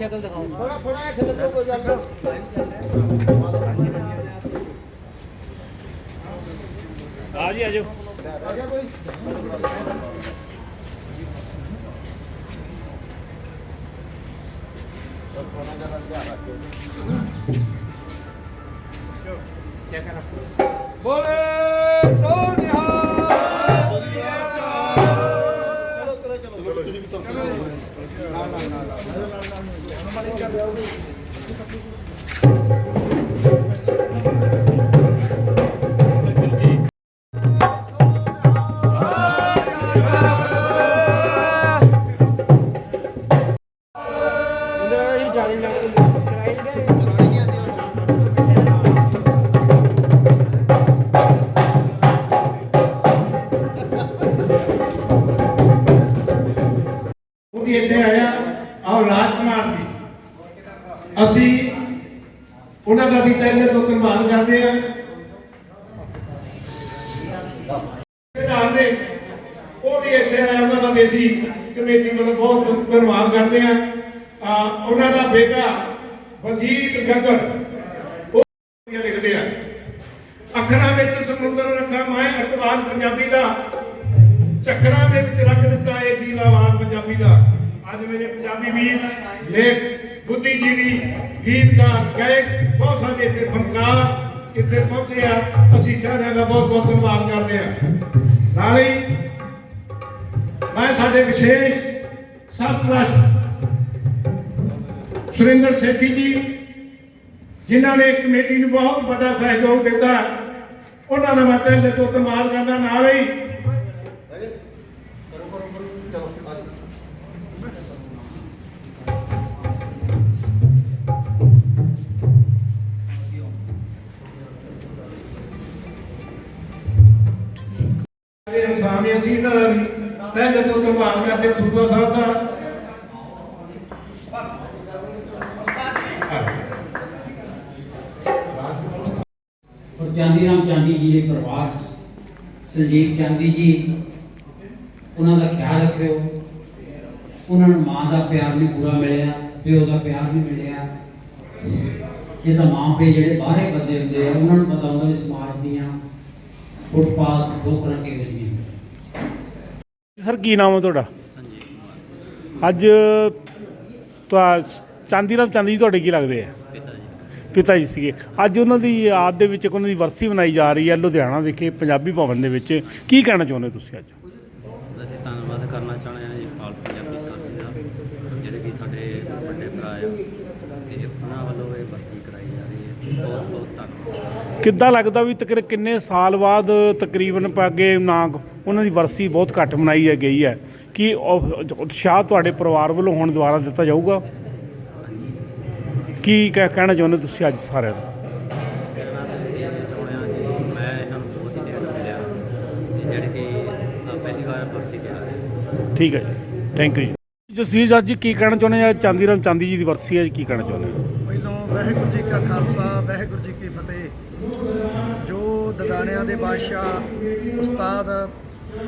ਸ਼ਕਲ ਦਿਖਾਓ। ਥੋੜਾ ਥੋੜਾ ਜਿਹਾ ਖਿਲਰ ਕੋਈ ਗੱਲ ਆ ਜੀ ਆਜੋ ਆ ਗਿਆ ਕੋਈ। ਥੋੜਾ ਜਿਹਾ ਧਿਆਨ ਰੱਖਿਓ ਬੋਲੇ ਸੋਨਿਹਾ ਚਲੋ ਚਲੋ ਚਲੋ। ਪਓ। ਨਾ ਨਾ ਨਾ ਨਾ। ਇੱਥੇ ਆਇਆ ਔਰ ਰਾਜਕੁਮਾਰ ਜੀ। ਅਸੀਂ ਉਹਨਾਂ ਦਾ ਵੀ ਪਹਿਲੇ ਤੋਂ ਧੰਨਵਾਦ ਕਰਦੇ ਹਾਂ। ਪ੍ਰਧਾਨ ਨੇ ਉਹ ਵੀ ਇੱਥੇ ਆਇਆ ਉਹਨਾਂ ਦਾ ਵੀ ਅਸੀਂ ਕਮੇਟੀ ਵੱਲੋਂ ਬਹੁਤ ਧੰਨਵਾਦ ਕਰਦੇ ਹਾਂ। ਉਹਨਾਂ ਦਾ ਬੇਟਾ ਵਜੀਤ ਗਗੜ, ਉਹ ਲਿਖਦੇ ਆ। ਅੱਖਰਾਂ ਵਿੱਚ ਸਮੁੰਦਰ ਰੱਖਾ ਮੈਂ, ਅਖਬਾਰ ਪੰਜਾਬੀ ਦਾ। ਚੱਕਰਾਂ ਦੇ ਵਿੱਚ ਰੱਖ ਦਿੱਤਾ ਇਹ ਦੀਵਾਵਾਨ ਪੰਜਾਬੀ ਦਾ। ਅੱਜ ਮੇਰੇ ਪੰਜਾਬੀ ਵੀਰ, ਲੇਖ ਬੁੱਧੀਜੀਵੀ, ਗੀਤਕਾਰ, ਗਾਇਕ, ਬਹੁਤ ਸਾਰੇ ਇੱਥੇ ਫਨਕਾਰ ਇੱਥੇ ਪਹੁੰਚੇ ਆ। ਅਸੀਂ ਸਾਰਿਆਂ ਦਾ ਬਹੁਤ ਬਹੁਤ ਧੰਨਵਾਦ ਕਰਦੇ ਆ। ਨਾਲੇ ਮੈਂ ਸਾਡੇ ਵਿਸ਼ੇਸ਼ ਸਰਪ੍ਰਸਤ ਸੁਰਿੰਦਰ ਸੇਠੀ ਜੀ, ਜਿਨ੍ਹਾਂ ਨੇ ਕਮੇਟੀ ਨੂੰ ਬਹੁਤ ਵੱਡਾ ਸਹਿਯੋਗ ਦਿੱਤਾ, ਉਹਨਾਂ ਦਾ ਮੈਂ ਪਹਿਲੇ ਤੋਂ ਧੰਨਵਾਦ ਕਰਦਾ। ਨਾਲ ਹੀ ਇਹ ਇਨਸਾਨੀ ਇਹਨਾਂ ਦਾ ਵੀ। ਪਹਿਲੇ ਤੋਂ ਧੰਨਵਾਦ ਕਰਦੇ ਸੂਬਾ ਸਾਹਿਬ ਦਾ ਔਰ ਚਾਂਦੀ ਰਾਮ ਚਾਂਦੀ ਜੀ ਦੇ ਪਰਿਵਾਰ ਸੰਜੀਵ ਚਾਂਦੀ ਜੀ, ਉਹਨਾਂ ਦਾ ਖਿਆਲ ਰੱਖਿਓ। ਉਹਨਾਂ ਨੂੰ ਮਾਂ ਦਾ ਪਿਆਰ ਨਹੀਂ ਪੂਰਾ ਮਿਲਿਆ, ਪਿਓ ਦਾ ਪਿਆਰ ਨਹੀਂ ਮਿਲਿਆ। ਇਹ ਤਾਂ ਮਾਂ ਪਿਓ ਜਿਹੜੇ ਬਾਹਰੇ ਬੰਦੇ ਹੁੰਦੇ ਆ, ਉਹਨਾਂ ਨੂੰ ਪਤਾ ਹੁੰਦਾ ਵੀ ਸਮਾਜ ਦੀਆਂ ਫੁੱਟਪਾਥ ਦੋ ਤਰ੍ਹਾਂ ਕੇ ਹੁੰਦੀਆਂ ਸਰ, ਕੀ ਨਾਮ ਹੈ ਤੁਹਾਡਾ? ਅੱਜ ਤੁਹਾ ਚਾਂਦੀ ਰਾਮ ਚਾਂਦੀ ਜੀ ਤੁਹਾਡੇ ਕੀ ਲੱਗਦੇ ਆ? ਪਿਤਾ ਜੀ ਸੀਗੇ। ਅੱਜ ਉਹਨਾਂ ਦੀ ਯਾਦ ਦੇ ਵਿੱਚ ਇੱਕ ਉਹਨਾਂ ਦੀ ਵਰਸੀ ਮਨਾਈ ਜਾ ਰਹੀ ਹੈ ਲੁਧਿਆਣਾ ਵਿਖੇ ਪੰਜਾਬੀ ਭਵਨ ਦੇ ਵਿੱਚ। ਕੀ ਕਹਿਣਾ ਚਾਹੁੰਦੇ ਹੋ ਤੁਸੀਂ ਅੱਜ ਅਸੀਂ ਧੰਨਵਾਦ ਕਰਨਾ ਚਾਹੁੰਦੇ ਹਾਂ ਜੀ ਫਾਲ ਪੰਜਾਬੀ ਸਾਥੀ ਦਾ ਜਿਹੜੇ ਕਿ ਸਾਡੇ ਵੱਡੇ ਭਰਾ ਆ ਤੇ ਉਹਨਾਂ ਵੱਲੋਂ ਇਹ ਵਰਸੀ ਕਰਾਈ ਜਾ ਰਹੀ ਹੈ ਬਹੁਤ ਬਹੁਤ ਧੰਨਵਾਦ ਕਿੱਦਾਂ ਲੱਗਦਾ ਵੀ ਤਕਰੀਬਨ ਕਿੰਨੇ ਸਾਲ ਬਾਅਦ ਤਕਰੀਬਨ ਪਾਗੇ ਨਾ ਉਹਨਾਂ ਦੀ ਵਰਸੀ ਬਹੁਤ ਘੱਟ ਮਨਾਈ ਹੈ ਗਈ ਹੈ। ਕੀ ਉਤਸ਼ਾਹ ਤੁਹਾਡੇ ਪਰਿਵਾਰ ਵੱਲੋਂ ਹੁਣ ਦੁਬਾਰਾ ਦਿੱਤਾ ਜਾਊਗਾ? ਕੀ ਕਹਿ- ਕਹਿਣਾ ਚਾਹੁੰਦੇ ਤੁਸੀਂ ਅੱਜ ਸਾਰਿਆਂ ਨੂੰ? ਜੀ ਠੀਕ ਹੈ ਜੀ। ਥੈਂਕ ਯੂ ਜੀ। ਜਸਵੀਰ ਅੱਜ ਕੀ ਕਹਿਣਾ ਚਾਹੁੰਦੇ ਆ ਚਾਂਦੀਰਾਮ ਚਾਂਦੀ ਜੀ ਦੀ ਵਰਸੀ ਹੈ ਕੀ ਕਹਿਣਾ ਚਾਹੁੰਦੇ ਹੋ? ਪਹਿਲੋਂ ਵਾਹਿਗੁਰੂ ਜੀ ਕਾ ਖਾਲਸਾ ਵਾਹਿਗੁਰੂ ਜੀ ਜੋ ਦੇ ਬਾਦਸ਼ਾਹ ਉਸਤਾਦ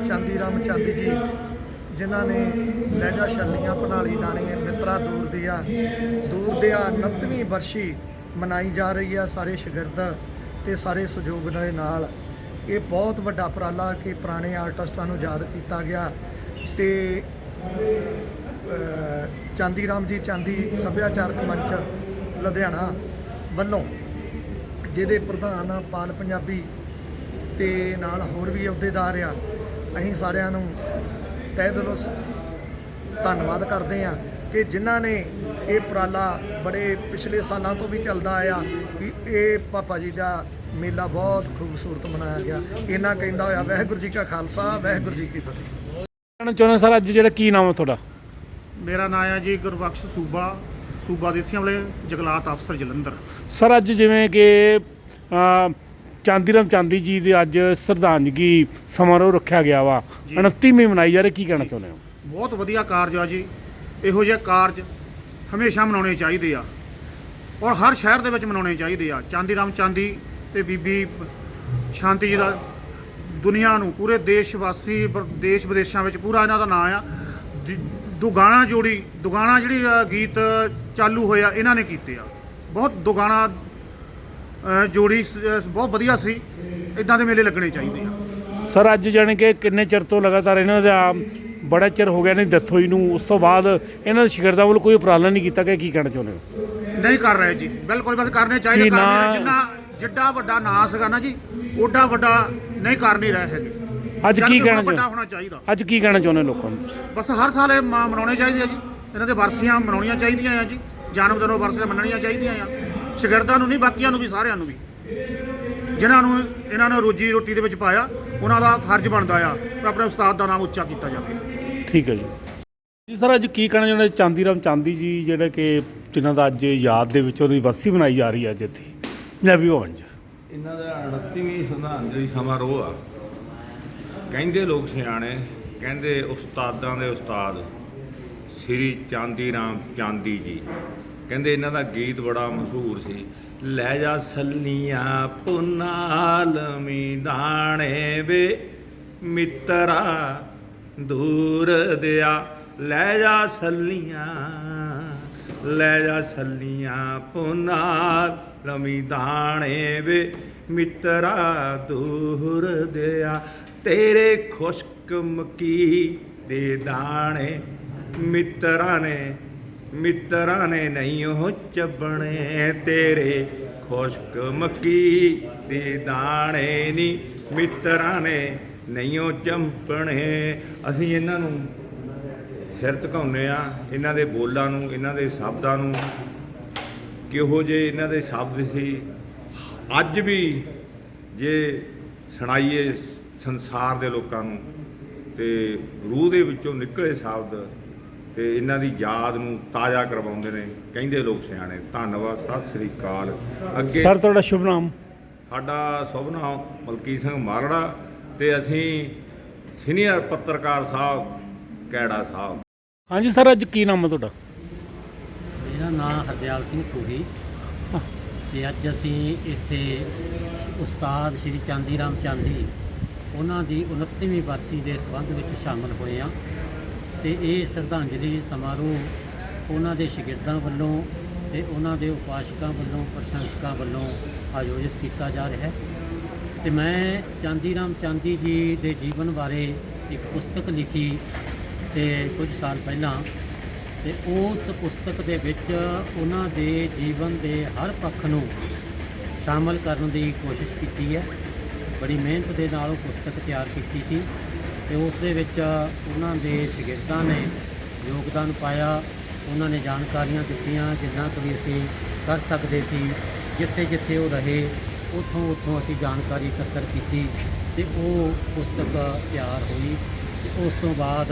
ਚਾਂਦੀ ਰਾਮ ਚਾਂਦੀ ਜੀ, ਜਿਨ੍ਹਾਂ ਨੇ ਲਹਿਜਾ ਛੱਲੀਆਂ, ਪਨਾਲੀ ਦਾਣੇ, ਮਿੱਤਰਾ ਦੂਰ ਦਿਆ। ਦੂਰ ਦਿਆ 29ਵੀਂ ਵਰਸ਼ੀ ਮਨਾਈ ਜਾ ਰਹੀ ਆ ਸਾਰੇ ਸ਼ਗਿਰਦ ਤੇ ਸਾਰੇ ਸਹਿਯੋਗ ਦੇ ਨਾਲ। ਇਹ ਬਹੁਤ ਵੱਡਾ ਉਪਰਾਲਾ ਕਿ ਪੁਰਾਣੇ ਆਰਟਿਸਟਾਂ ਨੂੰ ਯਾਦ ਕੀਤਾ ਗਿਆ ਤੇ ਚਾਂਦੀ ਰਾਮ ਜੀ ਚਾਂਦੀ ਸੱਭਿਆਚਾਰਕ ਮੰਚ ਲੁਧਿਆਣਾ ਵੱਲੋਂ, ਜਿਹਦੇ ਪ੍ਰਧਾਨ ਪਾਲ ਪੰਜਾਬੀ ਤੇ ਨਾਲ ਹੋਰ ਵੀ ਅਹੁਦੇਦਾਰ ਆ ਅਸੀਂ ਸਾਰਿਆਂ ਨੂੰ ਤਹਿ ਦਿਲੋਂ ਧੰਨਵਾਦ ਕਰਦੇ ਆ ਕਿ ਜਿਨ੍ਹਾਂ ਨੇ ਇਹ ਉਪਰਾਲਾ ਬੜੇ ਪਿਛਲੇ ਸਾਲਾਂ ਤੋਂ ਵੀ ਚੱਲਦਾ ਆਇਆ ਕਿ ਇਹ ਪਾਪਾ ਜੀ ਦਾ ਮੇਲਾ ਬਹੁਤ ਖੂਬਸੂਰਤ ਮਨਾਇਆ ਗਿਆ। ਇਹਨਾਂ ਕਹਿੰਦਾ ਹੋਇਆ ਵਾਹਿਗੁਰੂ ਜੀ ਕਾ ਖਾਲਸਾ ਵਾਹਿਗੁਰੂ ਜੀ ਕੀ ਫਤਿਹ। ਕਹਿਣਾ ਚਾਹੁੰਦੇ ਸਰ ਅੱਜ ਜਿਹੜਾ ਕੀ ਨਾਮ ਹੈ ਤੁਹਾਡਾ? ਮੇਰਾ ਨਾਮ ਹੈ ਜੀ ਗੁਰਬਖਸ਼ ਸੂਬਾ ਸੂਬਾ ਦੇਸੀਆਂ ਵਾਲੇ ਜਗਲਾਤ ਅਫਸਰ ਜਲੰਧਰ। ਸਰ ਅੱਜ ਜਿਵੇਂ ਕਿ ਚਾਂਦੀਰਾਮ ਚਾਂਦੀ ਜੀ ਦੇ ਅੱਜ ਸ਼ਰਧਾਂਜਲੀ ਸਮਾਰੋਹ ਰੱਖਿਆ ਗਿਆ ਵਾ। ਜੀ। 29ਵੀਂ ਮਨਾਈ ਜਾ ਰਹੀ ਕੀ ਕਹਿਣਾ ਚਾਹੁੰਦੇ ਹੋ? ਬਹੁਤ ਵਧੀਆ ਕਾਰਜ ਆ ਜੀ। ਇਹੋ ਜਿਹੇ ਕਾਰਜ ਹਮੇਸ਼ਾ ਮਨਾਉਣੇ ਚਾਹੀਦੇ ਆ। ਔਰ ਹਰ ਸ਼ਹਿਰ ਦੇ ਵਿੱਚ ਮਨਾਉਣੇ ਚਾਹੀਦੇ ਆ। ਚਾਂਦੀ ਰਾਮ ਚਾਂਦੀ ਤੇ ਬੀਬੀ ਸ਼ਾਂਤੀ ਜੀ ਦਾ ਦੁਨੀਆ ਨੂੰ ਪੂਰੇ ਦੇਸ਼ ਵਾਸੀ ਦੇਸ਼ ਵਿਦੇਸ਼ਾਂ ਵਿੱਚ ਪੂਰਾ ਇਹਨਾਂ ਦਾ ਨਾਂ ਆ। ਦੁਗਾਣਾ ਜੋੜੀ ਦੁਗਾਣਾ ਜਿਹੜੀ ਗੀਤ ਚਾਲੂ ਹੋਇਆ ਇਹਨਾਂ ਨੇ ਕੀਤੇ ਆ। ਬਹੁਤ ਦੁਗਾਣਾ ਜੋੜੀ ਸ- ਬਹੁਤ ਵਧੀਆ ਸੀ। ਇਦਾਂ ਦੇ ਮੇਲੇ ਲੱਗਣੇ ਚਾਹੀਦੇ ਆ। ਸਰ ਅੱਜ ਜਾਣੀ ਕਿ ਕਿੰਨੇ ਚਿਰ ਤੋਂ ਲਗਾਤਾਰ ਇਹਨਾਂ ਦਾ ਬੜਾ ਚਿਰ ਹੋ ਗਿਆ ਨੇ ਡੈਥ ਹੋਈ ਨੂੰ ਉਸ ਤੋਂ ਬਾਅਦ ਇਹਨਾਂ ਦੇ ਸ਼ਾਗਿਰਦਾਂ ਵੱਲੋਂ ਕੋਈ ਉਪਰਾਲਾ ਨਹੀਂ ਕੀਤਾ ਕਿ ਕੀ ਕਹਿਣਾ ਚਾਹੁੰਦੇ ਹੋ? ਨਹੀਂ ਕਰ ਰਹੇ ਜੀ ਬਿਲਕੁਲ ਬਸ ਕਰਨੇ ਚਾਹੀਦੇ ਕੀ ਕਰਨੇ ਨਾਂ-। ਜਿੰਨਾ ਜਿੱਡਾ ਵੱਡਾ ਨਾਂ ਸੀਗਾ ਨਾ ਜੀ ਓਡਾ ਵੱਡਾ ਨਹੀਂ ਕਰ ਨਹੀਂ ਰਹੇ ਹੈਗੇ। ਅੱਜ ਜਦ ਕੀ ਕਿ ਹੁਣ ਕਹਿਣਾ ਵੱਡਾ ਚਾਹੁੰਦੇ ਹੋਣਾ ਚਾਹੀਦਾ। ਅੱਜ ਕੀ ਕਹਿਣਾ ਚਾਹੁੰਦੇ ਲੋਕਾਂ ਨੂੰ? ਬਸ ਹਰ ਸਾਲ ਇਹ ਮ- ਮਨਾਉਣੇ ਚਾਹੀਦੇ ਆ ਜੀ। ਇਹਨਾਂ ਦੇ ਵਰਸੀਆਂ ਮਨਾਉਣੀਆਂ ਚਾਹੀਦੀਆਂ ਆ ਜੀ। ਜਨਮ ਦਿਨੋਂ ਵਰਸੀਆਂ ਮੰਨਣੀਆਂ ਚਾਹੀਦੀਆਂ ਆ। ਸ਼ਾਗਿਰਦਾਂ ਨੂੰ ਨਹੀਂ ਬਾਕੀਆਂ ਨੂੰ ਵੀ ਸਾਰਿਆਂ ਨੂੰ ਵੀ। ਜਿਨ੍ਹਾਂ ਨੂੰ ਇਹਨਾਂ ਨੇ ਰੋਜੀ ਰੋਟੀ ਦੇ ਵਿੱਚ ਪਾਇਆ ਉਹਨਾਂ ਦਾ ਫਰਜ਼ ਬਣਦਾ ਆ ਆਪਣੇ ਉਸਤਾਦ ਦਾ ਨਾਮ ਉੱਚਾ ਕੀਤਾ ਜਾਵੇ। ਠੀਕ ਹੈ ਜੀ। ਜੀ ਸਰ ਅੱਜ ਕੀ ਕਹਿਣਾ ਚਾਹੁੰਦੇ? ਚਾਂਦੀ ਰਾਮ ਚਾਂਦੀ ਜੀ ਜਿਹੜੇ ਕਿ ਜਿਨ੍ਹਾਂ ਦਾ ਅੱਜ ਯਾਦ ਦੇ ਵਿੱਚ ਉਹਦੀ ਵਰਸੀ ਮਨਾਈ ਜਾ ਰਹੀ ਹੈ ਅੱਜ ਇੱਥੇ। ਪੰਜਾਬੀ ਭਵਨ 'ਚ। ਇਹਨਾਂ ਦਾ 29ਵੀਂ ਸ਼ਰਧਾਂਜਲੀ ਸਮਾਰੋਹ ਆ। ਕਹਿੰਦੇ ਲੋਕ ਸਿਆਣੇ ਕਹਿੰਦੇ ਉਸਤਾਦਾਂ ਦੇ ਉਸਤਾਦ ਸ੍ਰੀ ਚਾਂਦੀ ਰਾਮ ਚਾਂਦੀ ਜੀ। ਕਹਿੰਦੇ ਇਹਨਾਂ ਦਾ ਗੀਤ ਬੜਾ ਮਸ਼ਹੂਰ ਸੀ। ਲੈ ਜਾ ਸੱਲੀਆਂ ਪੁਨਾਲਮੀ ਦਾਣੇ ਵੇ, ਮਿੱਤਰਾ ਦੂਰ ਦਿਆ। ਲੈ ਜਾ ਸੱਲੀਆਂ, ਲੈ ਜਾ ਸੱਲੀਆਂ ਪੁਨਾਲ ਲਮੀ ਦਾਣੇ ਵੇ, ਮਿੱਤਰਾ ਦੂਰ ਦਿਆ। ਤੇਰੇ ਖੁਸ਼ਕ ਮਕੀ ਦੇ ਦਾਣੇ ਮਿੱਤਰਾਂ ਨੇ ਮਿੱਤਰਾਂ ਨੇ ਨਹੀਂ ਉਹ ਚੱਬਣੇ, ਤੇਰੇ ਖੁਸ਼ਕ ਮੱਕੀ ਦੇ ਦਾਣੇ ਨਹੀਂ ਮਿੱਤਰਾਂ ਨੇ ਨਹੀਂ ਉਹ ਚੰਪਣੇ ਅਸੀਂ ਇਹਨਾਂ ਨੂੰ ਸਿਰ ਝੁਕਾਉਂਦੇ ਆ ਇਹਨਾਂ ਦੇ ਬੋਲਾਂ ਨੂੰ, ਇਹਨਾਂ ਦੇ ਸ਼ਬਦਾਂ ਨੂੰ। ਕਿਹੋ ਜੇ ਇਹਨਾਂ ਦੇ ਸ਼ਬਦ ਸੀ। ਅੱਜ ਵੀ ਜੇ ਸੁਣਾਈਏ ਸੰਸਾਰ ਦੇ ਲੋਕਾਂ ਨੂੰ, ਤੇ ਰੂਹ ਦੇ ਵਿੱਚੋਂ ਨਿਕਲੇ ਸ਼ਬਦ ਤੇ ਇਹਨਾਂ ਦੀ ਯਾਦ ਨੂੰ ਤਾਜ਼ਾ ਕਰਵਾਉਂਦੇ ਨੇ। ਕਹਿੰਦੇ ਲੋਕ ਸਿਆਣੇ ਧੰਨਵਾਦ ਸਤਿ ਸ੍ਰੀ ਅਕਾਲ। ਅੱਗੇ ਸਰ ਤੁਹਾਡਾ ਸ਼ੁਭ ਨਾਮ? ਸਾਡਾ ਸ਼ੁਭ ਨਾਮ ਮਲਕੀਤ ਸਿੰਘ ਮਾਰੜਾ ਤੇ ਅਸੀਂ ਸੀਨੀਅਰ ਪੱਤਰਕਾਰ ਸਾਹਿਬ ਕੈੜਾ ਸਾਹਿਬ। ਹਾਂਜੀ ਸਰ ਅੱਜ ਕੀ ਨਾਮ ਹੈ ਤੁਹਾਡਾ? ਮੇਰਾ ਨਾਮ ਹਰਦਿਆਲ ਸਿੰਘ ਠੂਰੀ ਤੇ ਅੱਜ ਅਸੀਂ ਇੱਥੇ ਉਸਤਾਦ ਸ਼੍ਰੀ ਚਾਂਦੀ ਰਾਮ ਚਾਂਦੀ ਉਹਨਾਂ ਦੀ 29ਵੀਂ ਵਰਸੀ ਦੇ ਸੰਬੰਧ ਵਿੱਚ ਸ਼ਾਮਲ ਹੋਏ ਹਾਂ। ਤੇ ਇਹ ਸ਼ਰਧਾਂਜਲੀ ਸਮਾਰੋਹ ਉਹਨਾਂ ਦੇ ਸ਼ਾਗਿਰਦਾਂ ਵੱਲੋਂ ਤੇ ਉਹਨਾਂ ਦੇ ਉਪਾਸ਼ਕਾਂ ਵੱਲੋਂ, ਪ੍ਰਸ਼ੰਸਕਾਂ ਵੱਲੋਂ ਆਯੋਜਿਤ ਕੀਤਾ ਜਾ ਰਿਹਾ ਹੈ। ਤੇ ਮੈਂ ਚਾਂਦੀ ਰਾਮ ਚਾਂਦੀ ਜੀ ਦੇ ਜੀਵਨ ਬਾਰੇ ਇੱਕ ਪੁਸਤਕ ਲਿਖੀ ਤੇ ਕੁਝ ਸਾਲ ਪਹਿਲਾਂ ਤੇ ਉਸ ਪੁਸਤਕ ਦੇ ਵਿੱਚ ਉਹਨਾਂ ਦੇ ਜੀਵਨ ਦੇ ਹਰ ਪੱਖ ਨੂੰ ਸ਼ਾਮਲ ਕਰਨ ਦੀ ਕੋਸ਼ਿਸ਼ ਕੀਤੀ ਹੈ। ਬੜੀ ਮਿਹਨਤ ਦੇ ਨਾਲ ਉਹ ਪੁਸਤਕ ਤਿਆਰ ਕੀਤੀ ਸੀ। ਤੇ ਉਸ ਦੇ ਵਿੱਚ ਉਹਨਾਂ ਦੇ ਸ਼ਾਗਿਰਦਾਂ ਨੇ ਯੋਗਦਾਨ ਪਾਇਆ, ਉਹਨਾਂ ਨੇ ਜਾਣਕਾਰੀਆਂ ਦਿੱਤੀਆਂ ਜਿੰਨਾ ਕੁ ਵੀ ਅਸੀਂ ਕਰ ਸਕਦੇ ਸੀ ਜਿੱਥੇ ਜਿੱਥੇ ਉਹ ਰਹੇ ਉੱਥੋਂ ਉੱਥੋਂ ਅਸੀਂ ਜਾਣਕਾਰੀ ਇਕੱਤਰ ਕੀਤੀ ਤੇ ਉਹ ਪੁਸਤਕ ਤਿਆਰ ਹੋਈ ਤੇ ਉਸ ਤੋਂ ਬਾਅਦ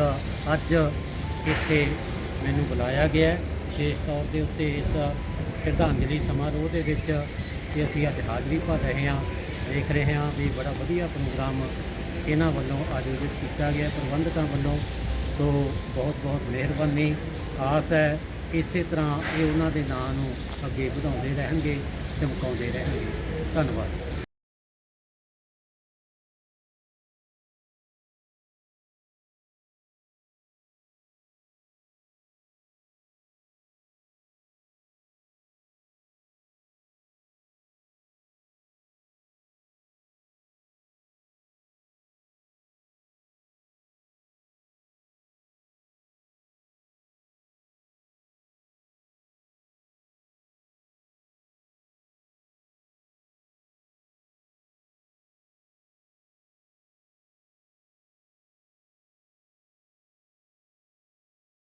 ਅੱਜ ਇੱਥੇ ਮੈਨੂੰ ਬੁਲਾਇਆ ਗਿਆ ਵਿਸ਼ੇਸ਼ ਤੌਰ ਦੇ ਉੱਤੇ ਇਸ ਸ਼ਰਧਾਂਜਲੀ ਸਮਾਰੋਹ ਦੇ ਵਿੱਚ ਕਿ ਅਸੀਂ ਅੱਜ ਹਾਜ਼ਰੀ ਭਰ ਰਹੇ ਹਾਂ, ਦੇਖ ਰਹੇ ਹਾਂ ਵੀ ਬੜਾ ਵਧੀਆ ਪ੍ਰੋਗਰਾਮ ਇਹਨਾਂ ਵੱਲੋਂ ਆਯੋਜਿਤ ਕੀਤਾ ਗਿਆ, ਪ੍ਰਬੰਧਕਾਂ ਵੱਲੋਂ ਸੋ ਬਹੁਤ ਬਹੁਤ ਮਿਹਰਬਾਨੀ। ਆਸ ਹੈ, ਇਸੇ ਤਰ੍ਹਾਂ ਇਹ ਉਹਨਾਂ ਦੇ ਨਾਂ ਨੂੰ ਅੱਗੇ ਵਧਾਉਂਦੇ ਰਹਿਣਗੇ, ਚਮਕਾਉਂਦੇ ਰਹਿਣਗੇ। ਧੰਨਵਾਦ।